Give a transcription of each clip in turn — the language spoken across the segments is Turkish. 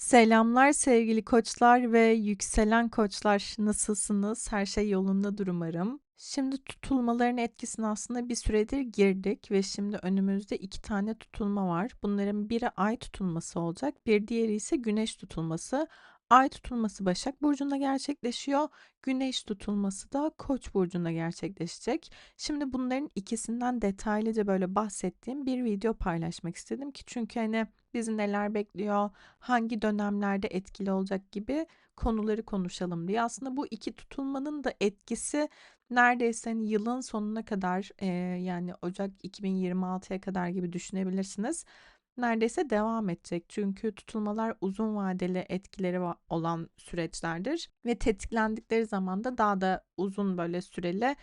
Selamlar sevgili koçlar ve yükselen koçlar. Nasılsınız? Her şey yolundadır umarım. Şimdi tutulmaların etkisine aslında bir süredir girdik ve şimdi önümüzde iki tane tutulma var. Bunların biri ay tutulması olacak, bir diğeri ise güneş tutulması. Ay tutulması Başak Burcu'nda gerçekleşiyor. Güneş tutulması da Koç burcunda gerçekleşecek. Şimdi bunların ikisinden detaylıca böyle bahsettiğim bir video paylaşmak istedim ki çünkü hani bizi neler bekliyor, hangi dönemlerde etkili olacak gibi konuları konuşalım diye. Aslında bu iki tutulmanın da etkisi neredeyse hani yılın sonuna kadar e, yani Ocak 2026'ya kadar gibi düşünebilirsiniz neredeyse devam edecek. Çünkü tutulmalar uzun vadeli etkileri olan süreçlerdir ve tetiklendikleri zaman da daha da uzun böyle süreli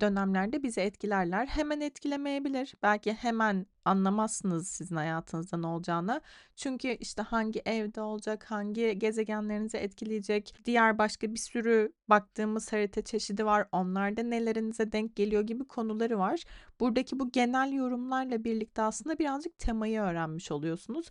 dönemlerde bizi etkilerler. Hemen etkilemeyebilir. Belki hemen anlamazsınız sizin hayatınızda ne olacağını. Çünkü işte hangi evde olacak, hangi gezegenlerinizi etkileyecek, diğer başka bir sürü baktığımız harita çeşidi var. Onlarda nelerinize denk geliyor gibi konuları var. Buradaki bu genel yorumlarla birlikte aslında birazcık temayı öğrenmiş oluyorsunuz.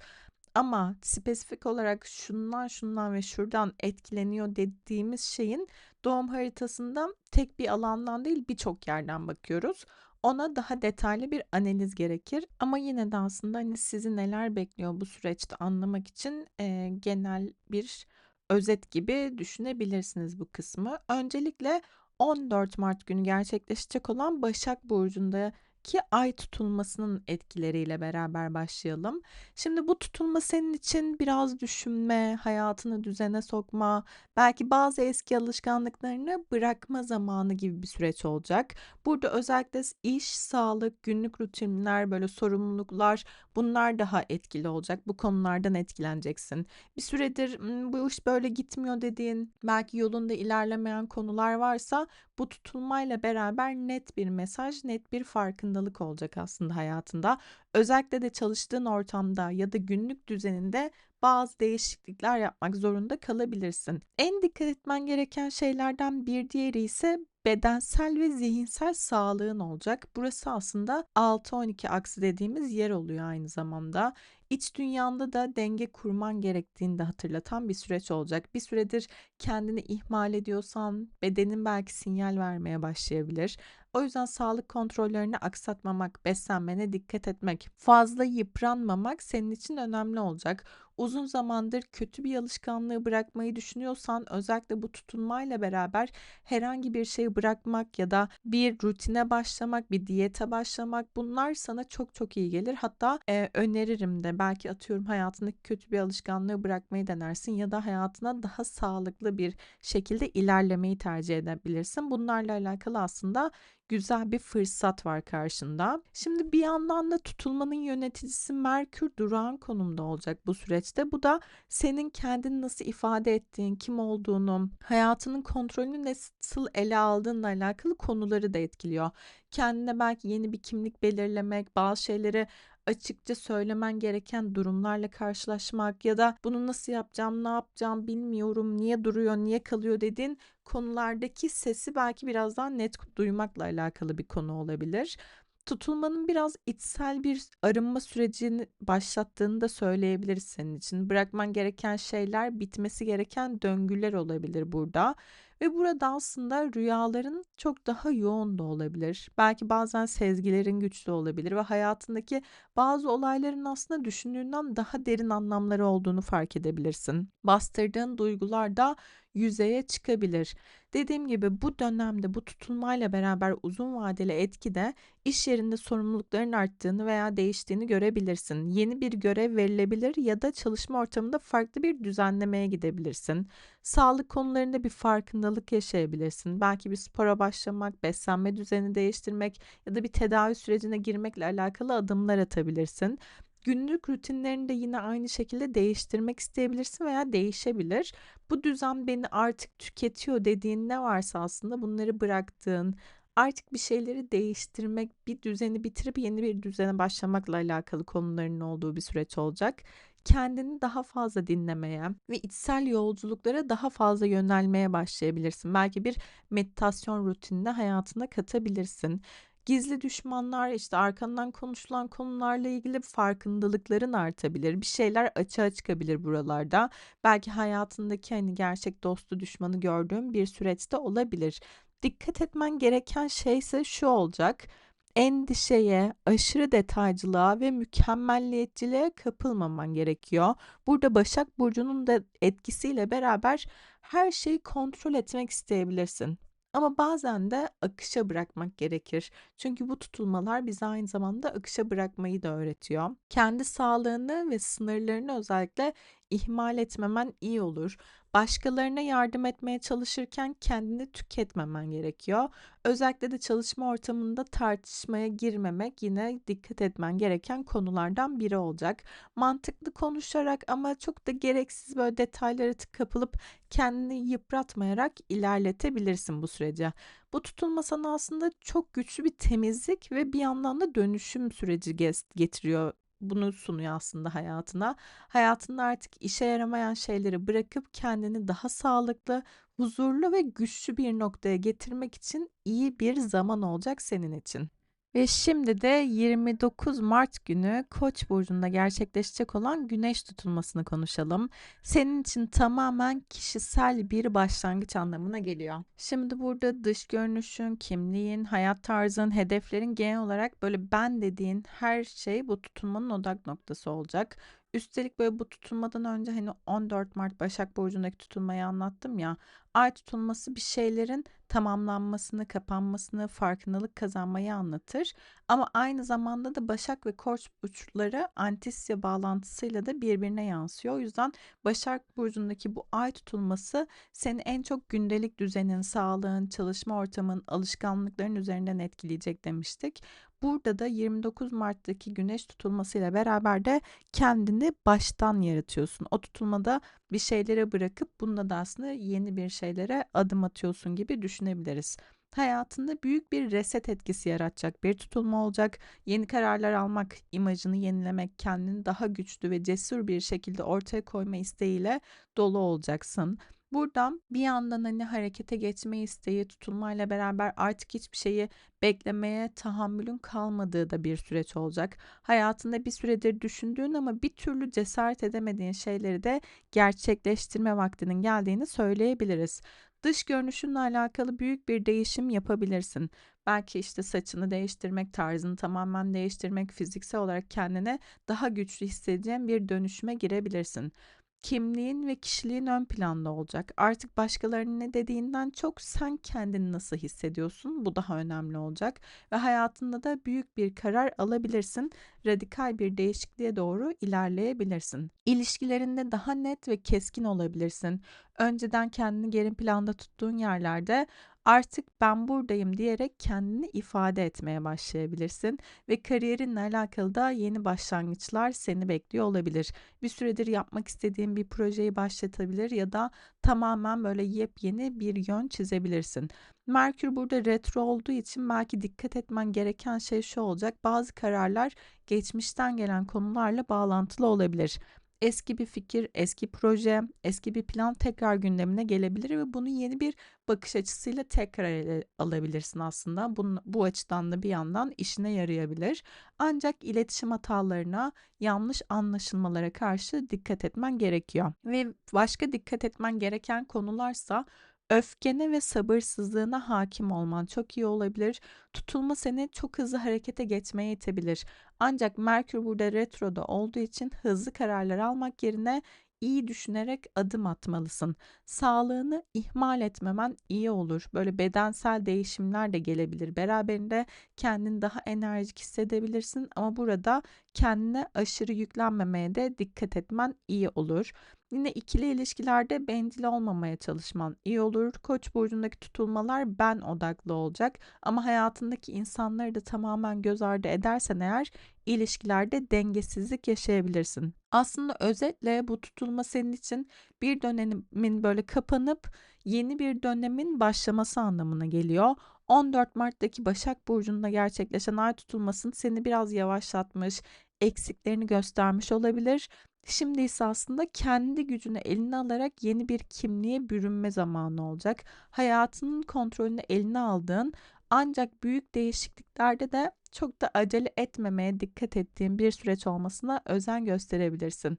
Ama spesifik olarak şundan şundan ve şuradan etkileniyor dediğimiz şeyin doğum haritasında tek bir alandan değil birçok yerden bakıyoruz. Ona daha detaylı bir analiz gerekir ama yine de aslında hani sizi neler bekliyor bu süreçte anlamak için e, genel bir özet gibi düşünebilirsiniz bu kısmı. Öncelikle 14 Mart günü gerçekleşecek olan Başak Burcu'nda ki ay tutulmasının etkileriyle beraber başlayalım. Şimdi bu tutulma senin için biraz düşünme, hayatını düzene sokma, belki bazı eski alışkanlıklarını bırakma zamanı gibi bir süreç olacak. Burada özellikle iş, sağlık, günlük rutinler, böyle sorumluluklar bunlar daha etkili olacak. Bu konulardan etkileneceksin. Bir süredir bu iş böyle gitmiyor dediğin, belki yolunda ilerlemeyen konular varsa bu tutulmayla beraber net bir mesaj, net bir farkındalık olacak aslında hayatında. Özellikle de çalıştığın ortamda ya da günlük düzeninde bazı değişiklikler yapmak zorunda kalabilirsin. En dikkat etmen gereken şeylerden bir diğeri ise bedensel ve zihinsel sağlığın olacak. Burası aslında 6-12 aksı dediğimiz yer oluyor aynı zamanda. İç dünyanda da denge kurman gerektiğini de hatırlatan bir süreç olacak. Bir süredir kendini ihmal ediyorsan bedenin belki sinyal vermeye başlayabilir. O yüzden sağlık kontrollerini aksatmamak, beslenmene dikkat etmek, fazla yıpranmamak senin için önemli olacak uzun zamandır kötü bir alışkanlığı bırakmayı düşünüyorsan özellikle bu tutunmayla beraber herhangi bir şeyi bırakmak ya da bir rutine başlamak, bir diyete başlamak bunlar sana çok çok iyi gelir. Hatta e, öneririm de belki atıyorum hayatındaki kötü bir alışkanlığı bırakmayı denersin ya da hayatına daha sağlıklı bir şekilde ilerlemeyi tercih edebilirsin. Bunlarla alakalı aslında güzel bir fırsat var karşında. Şimdi bir yandan da tutulmanın yöneticisi Merkür durağan konumda olacak bu süreçte. Bu da senin kendini nasıl ifade ettiğin, kim olduğunu, hayatının kontrolünü nasıl ele aldığınla alakalı konuları da etkiliyor. Kendine belki yeni bir kimlik belirlemek, bazı şeyleri açıkça söylemen gereken durumlarla karşılaşmak ya da bunu nasıl yapacağım, ne yapacağım bilmiyorum, niye duruyor, niye kalıyor dediğin konulardaki sesi belki biraz daha net duymakla alakalı bir konu olabilir. Tutulmanın biraz içsel bir arınma sürecini başlattığını da söyleyebiliriz senin için. Bırakman gereken şeyler, bitmesi gereken döngüler olabilir burada. Ve burada aslında rüyaların çok daha yoğun da olabilir. Belki bazen sezgilerin güçlü olabilir ve hayatındaki bazı olayların aslında düşündüğünden daha derin anlamları olduğunu fark edebilirsin. Bastırdığın duygular da yüzeye çıkabilir. Dediğim gibi bu dönemde bu tutulmayla beraber uzun vadeli etkide iş yerinde sorumlulukların arttığını veya değiştiğini görebilirsin. Yeni bir görev verilebilir ya da çalışma ortamında farklı bir düzenlemeye gidebilirsin. Sağlık konularında bir farkındalık yaşayabilirsin. Belki bir spora başlamak, beslenme düzeni değiştirmek ya da bir tedavi sürecine girmekle alakalı adımlar atabilirsin. Günlük rutinlerini de yine aynı şekilde değiştirmek isteyebilirsin veya değişebilir. Bu düzen beni artık tüketiyor dediğin ne varsa aslında bunları bıraktığın, artık bir şeyleri değiştirmek, bir düzeni bitirip yeni bir düzene başlamakla alakalı konuların olduğu bir süreç olacak. Kendini daha fazla dinlemeye ve içsel yolculuklara daha fazla yönelmeye başlayabilirsin. Belki bir meditasyon rutinine hayatına katabilirsin Gizli düşmanlar, işte, arkandan konuşulan konularla ilgili farkındalıkların artabilir. Bir şeyler açığa çıkabilir buralarda. Belki hayatındaki, hani, gerçek dostu düşmanı gördüğün bir süreçte olabilir. Dikkat etmen gereken şeyse şu olacak: Endişeye, aşırı detaycılığa ve mükemmelliyetçiliğe kapılmaman gerekiyor. Burada Başak Burcu'nun da etkisiyle beraber her şeyi kontrol etmek isteyebilirsin. Ama bazen de akışa bırakmak gerekir. Çünkü bu tutulmalar bize aynı zamanda akışa bırakmayı da öğretiyor. Kendi sağlığını ve sınırlarını özellikle ihmal etmemen iyi olur. Başkalarına yardım etmeye çalışırken kendini tüketmemen gerekiyor. Özellikle de çalışma ortamında tartışmaya girmemek yine dikkat etmen gereken konulardan biri olacak. Mantıklı konuşarak ama çok da gereksiz böyle detaylara kapılıp kendini yıpratmayarak ilerletebilirsin bu süreci. Bu tutulma sana aslında çok güçlü bir temizlik ve bir yandan da dönüşüm süreci getiriyor bunu sunuyor aslında hayatına. Hayatında artık işe yaramayan şeyleri bırakıp kendini daha sağlıklı, huzurlu ve güçlü bir noktaya getirmek için iyi bir zaman olacak senin için. Ve şimdi de 29 Mart günü Koç burcunda gerçekleşecek olan güneş tutulmasını konuşalım. Senin için tamamen kişisel bir başlangıç anlamına geliyor. Şimdi burada dış görünüşün, kimliğin, hayat tarzın, hedeflerin genel olarak böyle ben dediğin her şey bu tutulmanın odak noktası olacak. Üstelik böyle bu tutulmadan önce hani 14 Mart Başak Burcu'ndaki tutulmayı anlattım ya. Ay tutulması bir şeylerin tamamlanmasını, kapanmasını, farkındalık kazanmayı anlatır. Ama aynı zamanda da Başak ve Koç burçları antisya bağlantısıyla da birbirine yansıyor. O yüzden Başak Burcu'ndaki bu ay tutulması seni en çok gündelik düzenin, sağlığın, çalışma ortamın, alışkanlıkların üzerinden etkileyecek demiştik. Burada da 29 Mart'taki güneş tutulmasıyla beraber de kendini baştan yaratıyorsun. O tutulmada bir şeylere bırakıp bunda da aslında yeni bir şeylere adım atıyorsun gibi düşünebiliriz. Hayatında büyük bir reset etkisi yaratacak bir tutulma olacak. Yeni kararlar almak, imajını yenilemek, kendini daha güçlü ve cesur bir şekilde ortaya koyma isteğiyle dolu olacaksın. Buradan bir yandan hani harekete geçme isteği tutulmayla beraber artık hiçbir şeyi beklemeye tahammülün kalmadığı da bir süreç olacak. Hayatında bir süredir düşündüğün ama bir türlü cesaret edemediğin şeyleri de gerçekleştirme vaktinin geldiğini söyleyebiliriz. Dış görünüşünle alakalı büyük bir değişim yapabilirsin. Belki işte saçını değiştirmek, tarzını tamamen değiştirmek, fiziksel olarak kendine daha güçlü hissedeceğin bir dönüşüme girebilirsin kimliğin ve kişiliğin ön planda olacak. Artık başkalarının ne dediğinden çok sen kendini nasıl hissediyorsun bu daha önemli olacak ve hayatında da büyük bir karar alabilirsin. Radikal bir değişikliğe doğru ilerleyebilirsin. İlişkilerinde daha net ve keskin olabilirsin. Önceden kendini geri planda tuttuğun yerlerde artık ben buradayım diyerek kendini ifade etmeye başlayabilirsin ve kariyerinle alakalı da yeni başlangıçlar seni bekliyor olabilir. Bir süredir yapmak istediğin bir projeyi başlatabilir ya da tamamen böyle yepyeni bir yön çizebilirsin. Merkür burada retro olduğu için belki dikkat etmen gereken şey şu olacak. Bazı kararlar geçmişten gelen konularla bağlantılı olabilir eski bir fikir, eski proje, eski bir plan tekrar gündemine gelebilir ve bunu yeni bir bakış açısıyla tekrar ele alabilirsin aslında. Bunun, bu açıdan da bir yandan işine yarayabilir. Ancak iletişim hatalarına, yanlış anlaşılmalara karşı dikkat etmen gerekiyor. Ve başka dikkat etmen gereken konularsa Öfkene ve sabırsızlığına hakim olman çok iyi olabilir. Tutulma seni çok hızlı harekete geçmeye itebilir. Ancak Merkür burada retroda olduğu için hızlı kararlar almak yerine iyi düşünerek adım atmalısın. Sağlığını ihmal etmemen iyi olur. Böyle bedensel değişimler de gelebilir. Beraberinde kendini daha enerjik hissedebilirsin ama burada kendine aşırı yüklenmemeye de dikkat etmen iyi olur. Yine ikili ilişkilerde bencil olmamaya çalışman iyi olur. Koç burcundaki tutulmalar ben odaklı olacak ama hayatındaki insanları da tamamen göz ardı edersen eğer ilişkilerde dengesizlik yaşayabilirsin. Aslında özetle bu tutulma senin için bir dönemin böyle kapanıp yeni bir dönemin başlaması anlamına geliyor. 14 Mart'taki Başak Burcu'nda gerçekleşen ay tutulmasının seni biraz yavaşlatmış, eksiklerini göstermiş olabilir. Şimdi ise aslında kendi gücünü eline alarak yeni bir kimliğe bürünme zamanı olacak. Hayatının kontrolünü eline aldığın Ancak büyük değişikliklerde de çok da acele etmemeye dikkat ettiğin bir süreç olmasına özen gösterebilirsin.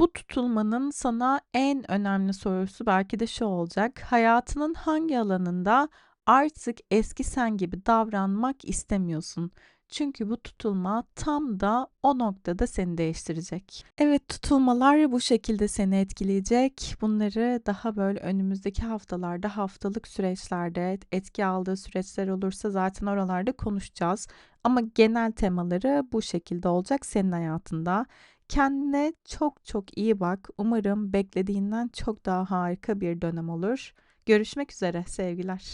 Bu tutulmanın sana en önemli sorusu belki de şu olacak: Hayatının hangi alanında artık eski sen gibi davranmak istemiyorsun? Çünkü bu tutulma tam da o noktada seni değiştirecek. Evet, tutulmalar bu şekilde seni etkileyecek. Bunları daha böyle önümüzdeki haftalarda, haftalık süreçlerde, etki aldığı süreçler olursa zaten oralarda konuşacağız. Ama genel temaları bu şekilde olacak senin hayatında. Kendine çok çok iyi bak. Umarım beklediğinden çok daha harika bir dönem olur. Görüşmek üzere, sevgiler.